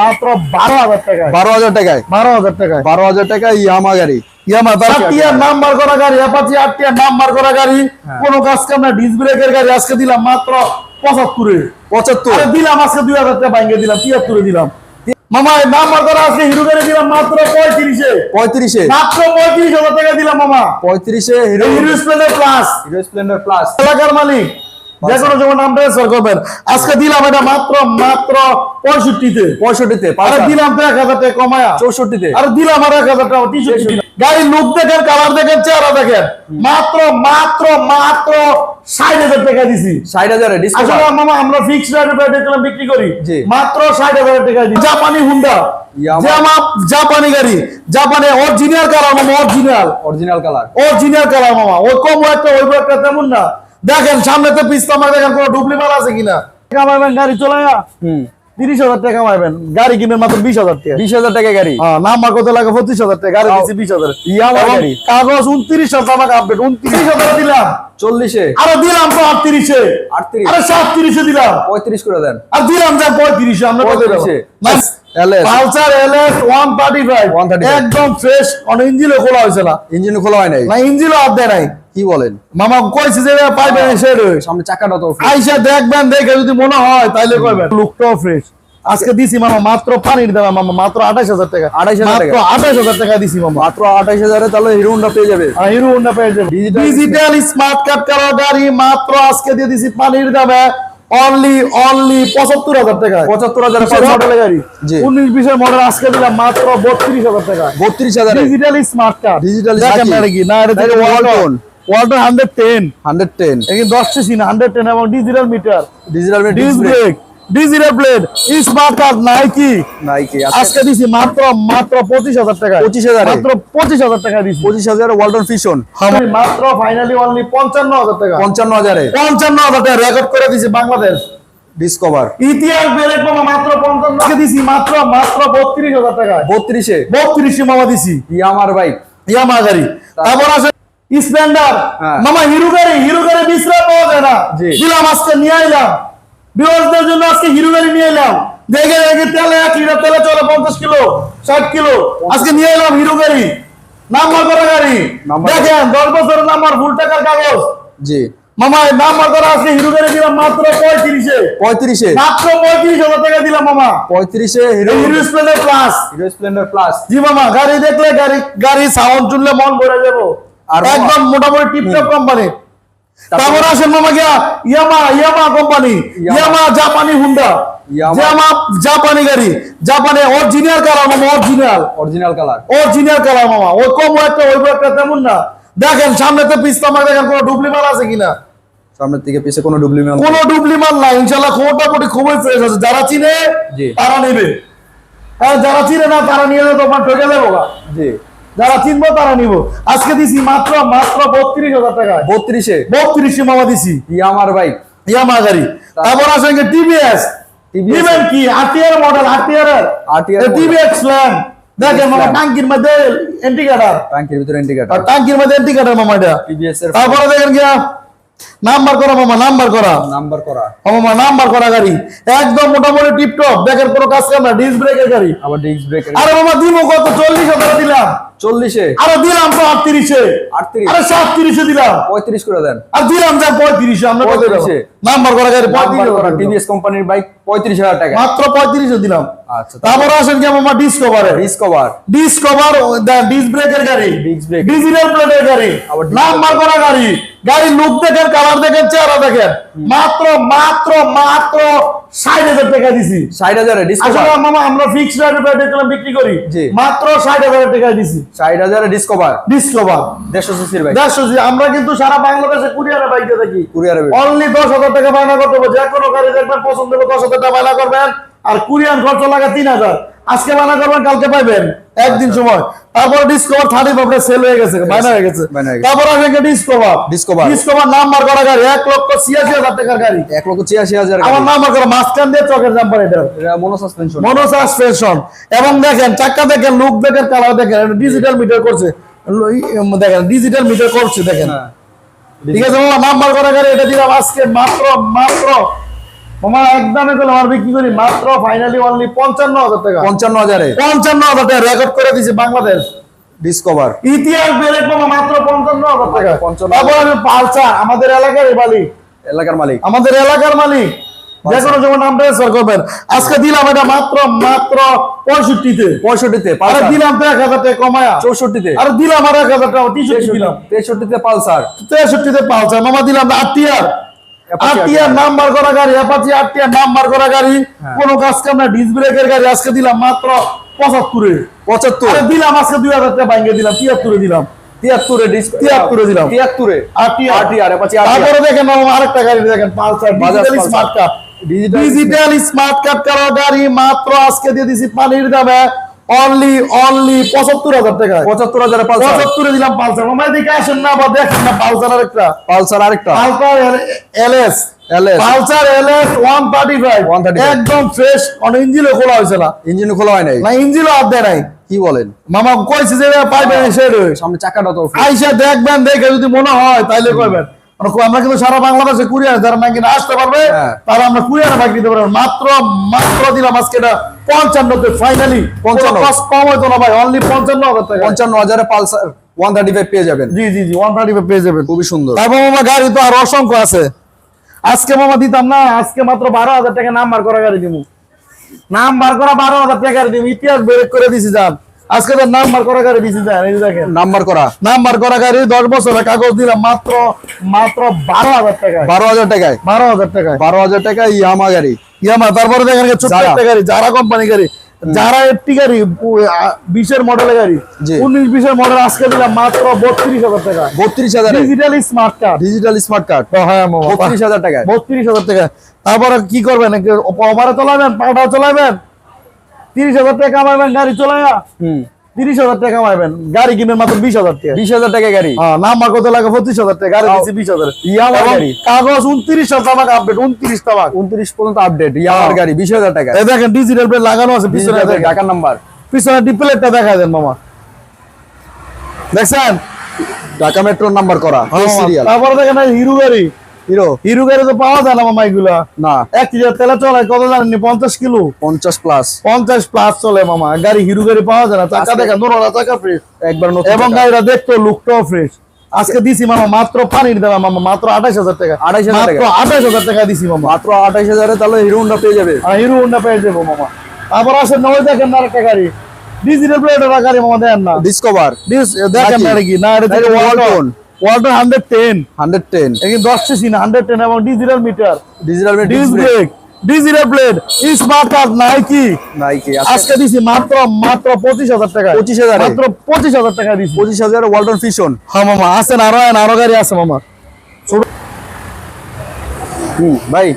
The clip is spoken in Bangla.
মাত্র বারো হাজার টাকায়। বারো হাজার টাকায়? বারো হাজার টাকায়। বারো হাজার টাকায় ইয়ামা গাড়ি ইয়ামা আটটিয়ার নাম্বার করা গাড়ি অ্যাপাচি আটটিয়ার নাম্বার করা গাড়ি। হ্যাঁ। কোনো কাজ কাম ডিস ব্রেকের গাড়ি আজকে দিলাম মাত্র পঁচাত্তরে। পঁচাত্তর? দিলাম আজকে দুই হাজার টাকা দিলাম তিয়াত্তরে দিলাম। মামা নাম্বার করা আজকে হিরো গাড়ি দিলাম মাত্র পঁয়ত্রিশে। পঁয়ত্রিশে? মাত্র পঁয়ত্রিশ হাজার টাকা দিলাম মামা। পঁয়ত্রিশে Hero Hero Splendor plus Hero Splendor plus এলাকার মালিক। যে কোনো সময় নাম ট্রান্সফার করবেন। আজকে দিলাম এটা মাত্র মাত্র পঁয়ষট্টিতে। পঁয়ষট্টিতে আরে দিলাম তো এক হাজার টাকা কমায়া। চৌষট্টিতে। আরে দিলাম আর এক হাজার টাকা গাড়ির লুক দেখেন কালার দেখেন চেহারা দেখেন। মাত্র মাত্র মাত্র ষাট হাজার টাকা দিছি। ষাট হাজারে আসলে মামা আমরা ফিক্স রেটে বিক্রি করি। মাত্র ষাট হাজার টাকা দিই জাপানি হুন্ডা জাপানি গাড়ি। জাপানি অরিজিনাল কালার মামা original original colour original colour মামা। ওই কম একটা ওই একটা তেমন না। দেখেন সামনে তো পিস্তা মার দেখেন কোনো ডুবলি মাল আছে কিনা? কামাইবেন গাড়ি চলায়া? তিরিশ হাজার টাকা কামাইবেন গাড়ি কিনবেন মাত্র বিশ হাজার টাকা। বিশ হাজার টাকা গাড়ি? হ্যাঁ নাম্বার কত লাগে? পঁচিশ হাজার টাকা। গাড়ি দিচ্ছি বিশ হাজার। গাড়ি। কাগজ উনত্রিশ হাজার টাকা আপডেট উনত্রিশ হাজার দিলাম। চল্লিশে। আরও দিলাম তো আটত্রিশে। আটত্রিশ। আরে সাতত্রিশে দিলাম। পঁয়ত্রিশ করে দেন। আর দিলাম যা পঁয়ত্রিশে আমরা কত দেবো? 35 না, LS Pulsar LS one thirty five 135 একদম ফ্রেশ অনেক ইঞ্জিনও খোলা হয়েছে না। ইঞ্জিন খোলা হয় নাই? না ইঞ্জিনও হাত দেয় নাই। কি বলেন? মামা কইছে যে পাইবেন সেট সামনে চাকাটা তো আইসা দেখবেন দেখে যদি মনে হয় তাইলে কইবেন। লুকটাও ফ্রেশ আজকে দিছি মামা মাত্র পানির মামা মাত্র আঠাশ হাজার টাকা। 28,000 মাত্র। আঠাশ হাজার টাকা দিছি মামা। মাত্র আঠাশ হাজারে তাহলে হিরো হোন্ডা পেয়ে যাবে। হিরো হোন্ডা পেয়ে যাবে। ডিজিটাল স্মার্ট কার্ড করা গাড়ি মাত্র আজকে দিয়ে দিছি পানির দামে অনলি অনলি পঁচাত্তর হাজার টাকা। পঁচাত্তর হাজার মডেলের গাড়ি। উনিশ বিশের মডেল আজকে দিলাম মাত্র বত্রিশ হাজার টাকা। বত্রিশ হাজার। ডিজিটাল স্মার্ট কার্ড না কি? না এটা Walton। Walton hundred ten hundred ten দশ সিসি না? হান্ড্রেড টেন এবং digital meter digital disc brake digital plate smart card Nike. Nike আজকে দিছি মাত্র মাত্র পঁচিশ হাজার টাকা 25,000 মাত্র পঁচিশ হাজার টাকা দিছি। পঁচিশ হাজারে ওয়ালটন ফিশন মাত্র ফাইনালি অনলি পঞ্চান্ন হাজার টাকা। টাকা রেকর্ড করে দিছি বাংলাদেশ। ডিসকভার ইতিহাস বেরেক মামা মাত্র পঞ্চান্ন। দিছি মাত্র মাত্র বত্রিশ হাজার টাকা বত্রিশে? বত্রিশ মামা দিছি। ইয়ামার বাইক। ইয়ামা গাড়ি। তারপর? আছে স্প্লেন্ডার হ্যাঁ। মামা হিরো গাড়ি হিরো গাড়ি বিশ্রাম পাওয়া যায় না। দিলাম আজকে নিয়ে আইলাম। বিরোধীদের জন্য আজকে হিরো গাড়ি নিয়ে এলাম। দেখে দেখে তেলে এক লিটার তেলে চলে পঞ্চাশ কিলো ষাট কিলো। আজকে নিয়ে এলাম হিরো গাড়ি। নাম্বার করা গাড়ি। দেখেন দশ বছরের নাম্বার ফুল টাকার কাগজ। জি। মামা নাম্বার করা আজকে হিরো গাড়ি দিলাম মাত্র পঁয়ত্রিশে। পঁয়ত্রিশে। মাত্র পঁয়ত্রিশ হাজার টাকা দিলাম মামা। পঁয়ত্রিশে Hero Hero Splendor plus Hero Splendor plus জি মামা গাড়ি দেখলে গাড়ি গাড়ি সাউন্ড শুনলে মন ভরে যাব। আর একদম মোটামুটি টিপটপ কোম্পানি তারপর আসেন মামা গিয়া ইয়ামা ইয়ামা কোম্পানি ইয়ামা। জাপানি হুন্ডা ইয়ামা। জাপানি গাড়ি জাপানি অরিজিনাল কালার মামা original original colour original colour মামা। ওই কম একটা ওই একটা তেমন না। দেখেন সামনে তো পিস্তা মার দেখেন কোনো ডুবলি মাল আছে কিনা? সামনের থেকে পিছে কোনো ডুবলি মাল কোনো মাল নাই। ইনশাল্লাহ খুবই ফ্রেশ আছে। যারা চিনে তারা নেবে। আর যারা চিনে না তারা নিয়ে যাবে তোমার ঠকে গা। জি। যারা চিনবো তারা নিবো। আজকে দিছি মাত্র মাত্র বত্রিশ হাজার টাকা। বত্রিশে? বত্রিশ মামা দিছি। ইয়ামার বাইক ইয়ামা গাড়ি। তারপর আসেন টিভিএস। নিবেন কি? RTR model RTR model। TVS দেখেন মামা টাঙ্কির মধ্যে ভিতরে টাঙ্কির ইন্ডিকেটার মামা এটা। টিভিএস এর তারপরে দেখেন গিয়া নাম্বার করা মামা নাম্বার করা। নাম্বার করা। মামা নাম্বার করা গাড়ি। একদম মোটামুটি টিপটপ কোনো কাজ কাম না ডিস ব্রেকের গাড়ি। আবার ডিস্ক আরে মামা দিব কত? চল্লিশ হাজার দিলাম। চল্লিশে। আরে দিলাম তো আটত্রিশে। আটত্রিশ। আরে সাতত্রিশে দিলাম। পঁয়ত্রিশ করে দেন। আর দিলাম যা পঁয়ত্রিশে আমরা কত দেবো? 35 নাম্বার করা গাড়ি নাম্বার পঁয়ত্রিশ দিলাম। টিভিএস কোম্পানির বাইক পঁয়ত্রিশ হাজার টাকা। মাত্র পঁয়ত্রিশে দিলাম। আচ্ছা তারপর আসেন কি আমার ডিসকভারে ডিসকভার ডিসকভার ডিস ব্রেকের গাড়ি। Disc brake। ডিজিটাল প্লেটের গাড়ি। নাম্বার করা গাড়ি। গাড়ি লুক দেখেন কালার দেখেন চেহারা দেখেন। মাত্র মাত্র মাত্র ষাট হাজার টাকা দিছি। ষাট হাজারে মামা আমরা ফিক্সড রেটে পেট্রোল বিক্রি করি। মাত্র ষাট হাজার টাকা দিছি। ষাট হাজারে ডিসকভার ডিসকভার দেড়শো সিসির বাইক দেড়শো জি, আমরা কিন্তু সারা বাংলাদেশে কুরিয়ারে বাইকে থাকি। কুরিয়ারে অনলি দশ হাজার টাকা বায়না করতে হবে। যে কোনো গাড়ি দেখবেন পছন্দ হবে দশ হাজার টাকা বায়না করবেন। আর কুরিয়ান খরচ লাগা তিন হাজার। আজকে বায়না করবেন কালকে পাইবেন। একদিন সময়। তারপর ডিসকভার থার্টি ফাইভ সেল হয়ে গেছে বায়না হয়ে গেছে। তারপর আসে ডিসকভার Discover। ডিসকভার নাম্বার করা গাড়ি এক লক্ষ ছিয়াশি হাজার টাকার গাড়ি। এক লক্ষ ছিয়াশি হাজার আমার নাম্বার করা মাঝখান দিয়ে চকের নাম্বার এটা। মনো সাসপেনশন মনো সাসপেনশন এবং দেখেন চাক্কা দেখেন লুক দেখেন কালার দেখেন ডিজিটাল মিটার করছে। দেখেন ডিজিটাল মিটার করছে দেখেন। ঠিক আছে নাম্বার করা গাড়ি এটা দিলাম আজকে মাত্র মাত্র মামা একদমে করলে আমার বিক্রি করি। মাত্র ফাইনালি অনলি পঞ্চান্ন হাজার টাকা। পঞ্চান্ন হাজারে। পঞ্চান্ন হাজার টাকা রেকর্ড করে দিয়েছে বাংলাদেশ। ডিসকভার ইতিহাস বেরেক মামা মাত্র পঞ্চান্ন হাজার টাকা। 55,000 তারপর আমি পালসার আমাদের এলাকার মালিক। এলাকার মালিক। আমাদের এলাকার মালিক। যে কোনো যেমন নাম ট্রান্সফার করবেন। আজকে দিলাম এটা মাত্র মাত্র পঁয়ষট্টিতে। পঁয়ষট্টিতে আরে দিলাম তো এক হাজার টাকা কমায়া। চৌষট্টিতে। আর দিলাম আর এক হাজার টাকা টি-শার্ট দিলাম। তেষট্টিতে পালসার। তেষট্টিতে পালসার। মামা দিলাম আটটিয়ার Apache আটটিয়ার নাম্বার করা গাড়ি অ্যাপাচি আটটিয়ার নাম্বার করা গাড়ি হ্যাঁ। কোনো কাজ কাম ডিস ব্রেকের গাড়ি আজকে দিলাম মাত্র পঁচাত্তরে। পঁচাত্তর? দিলাম আজকে দুই হাজার টাকা ভাঙ্গে দিলাম তিয়াত্তরে দিলাম। তিয়াত্তরে তিয়াত্তরে দিলাম। তিয়াত্তরে? আটটিয়ার আরটিআর এপাচি আরটিআর তারপরে দেখেন আরেকটা গাড়ি দেখেন Pulsar Bajaj digital smart card Digital digital smart card করা গাড়ি মাত্র আজকে দিয়ে দিছি পানির দামে। অনলি অনলি পঁচাত্তর হাজার টাকা। পঁচাত্তর হাজারে পঁচাত্তরে দিলাম পালসার। মামা এদিকে আসেন না বা দেখেন না পালসার আরেকটা। পালসার আরেকটা। Pulsar LS. LS Pulsar LS one thirty five 135 একদম ফ্রেশ অন ইঞ্জিনও খোলা হয়েছে না। ইঞ্জিন খোলা হয় নাই। না ইঞ্জিনও হাত দেয় নাই। কি বলেন? মামা কইছে যে পাইবেন সেট সামনে চাকাটা তো আইসা দেখবেন দেখে যদি মনে হয় তাইলে কইবেন। আমরা কিন্তু সারা বাংলাদেশে কুরিয়ার যারা নাকি আসতে পারবে হ্যাঁ। তারা আমরা কুরিয়ার বাকি দিতে পারব। মাত্র মাত্র দিলাম আজকে এটা পঞ্চান্নতে ফাইনালি 55 কষ্ট কম না ভাই অনলি পঞ্চান্ন হাজার টাকা। পঞ্চান্ন হাজারে পালসার ওয়ান থার্টি ফাইভ পেয়ে যাবেন। জি জি জি ওয়ান থার্টি পেয়ে যাবেন। খুবই সুন্দর। তারপর মামা গাড়ি তো আর অসংখ্য আছে। আজকে মামা দিতাম না আজকে মাত্র বারো হাজার টাকা নাম্বার করা গাড়ি দিব নাম্বার করা বারো হাজার টাকা গাড়ি দিব ইতিহাস ব্রেক করে দিছি যান আজকে তো নাম্বার করা গাড়ি দিছি এই দেখেন। নাম্বার করা। নাম্বার করা গাড়ি দশ বছরের কাগজ দিলাম মাত্র মাত্র বারো হাজার টাকা বারো হাজার টাকায়? বারো হাজার টাকা বারো হাজার টাকা ইয়ামা গাড়ি। ইয়ামা তারপরে দেখেন। একটা গাড়ি যারা কোম্পানি গাড়ি। যারা একটি গাড়ি বিশের মডেলের গাড়ি। উনিশ বিশের মডেল আজকে দিলাম মাত্র বত্রিশ হাজার টাকা বত্রিশ হাজারে। Digital smart card digital smart card হ্যাঁ বত্রিশ হাজার টাকায়। বত্রিশ হাজার টাকা তারপরে কি করবেন? ওভারে চলাবেন পাটাও চলাবেন? তিরিশ হাজার টাকা কামাইবেন গাড়ি চলাইয়া হুম। তিরিশ হাজার টাকা কামাইবেন। গাড়ি কিনবেন মাত্র বিশ হাজার টাকা। বিশ হাজার টাকা গাড়ি? হ্যাঁ নাম্বার কত লাগে? পঁচিশ হাজার টাকা। গাড়ি দিচ্ছি বিশ হাজার। ইয়ামার গাড়ি। কাগজ উনত্রিশ টাকা আপডেট উনত্রিশ টাকা উনত্রিশ পর্যন্ত আপডেট ইয়ামার হ্যাঁ। গাড়ি বিশ হাজার টাকা। দেখেন ডিজিটাল প্লেট লাগানো আছে পিছনে Digital দেখেন। ঢাকার নাম্বার পিছনে ডিপ্লেটটা দেখা দেন মামা। দেখছেন? ঢাকা মেট্রোর নাম্বার করা। সিরিয়াল তারপরে দেখেন হিরো গাড়ি। হিরো হিরো গাড়ি তো পাওয়া যায় না মামা এগুলা। না। এক লিটার তেলে চলে কত জানেননি? পঞ্চাশ কিলো? পঞ্চাশ প্লাস পঞ্চাশ প্লাস চলে মামা। গাড়ি হিরো গাড়ি পাওয়া যায় না। চাকা আজকে- দেখা নোরা চাকা ফ্রেশ একবার নতুন এবং। গাড়িটা দেখতো লুকটাও ফ্রেশ আজকে দিছি মামা মাত্র পানির দাম মামা মাত্র আঠাশ হাজার টাকা। 28,000 মাত্র টাকা। আঠাশ হাজার টাকা দিছি মামা। মাত্র আঠাইশ হাজারে তাহলে হিরো হোন্ডা পেয়ে যাবে। আর হিরো হোন্ডা পেয়ে যাব মামা। তারপর আসেন না ওই দেখেন না আরেকটা গাড়ি। ডিজিটাল প্লেটের গাড়ি মামা দেন না। ডিসকভার দেখেন না কি না এটা Walton Walton hundred ten hundred ten দশ সিসি না? হান্ড্রেড টেন এবং digital meter digital brake digital plate smart card Nike Nike আজকে দিছি মাত্র মাত্র পঁচিশ হাজার টাকা পঁচিশ হাজার। মাত্র পঁচিশ হাজার টাকা দিছি। পঁচিশ হাজার ওয়ালটন ফিশন হ্যাঁ মামা আছেন আরও আরও গাড়ি আছে মামা। হুম ভাই।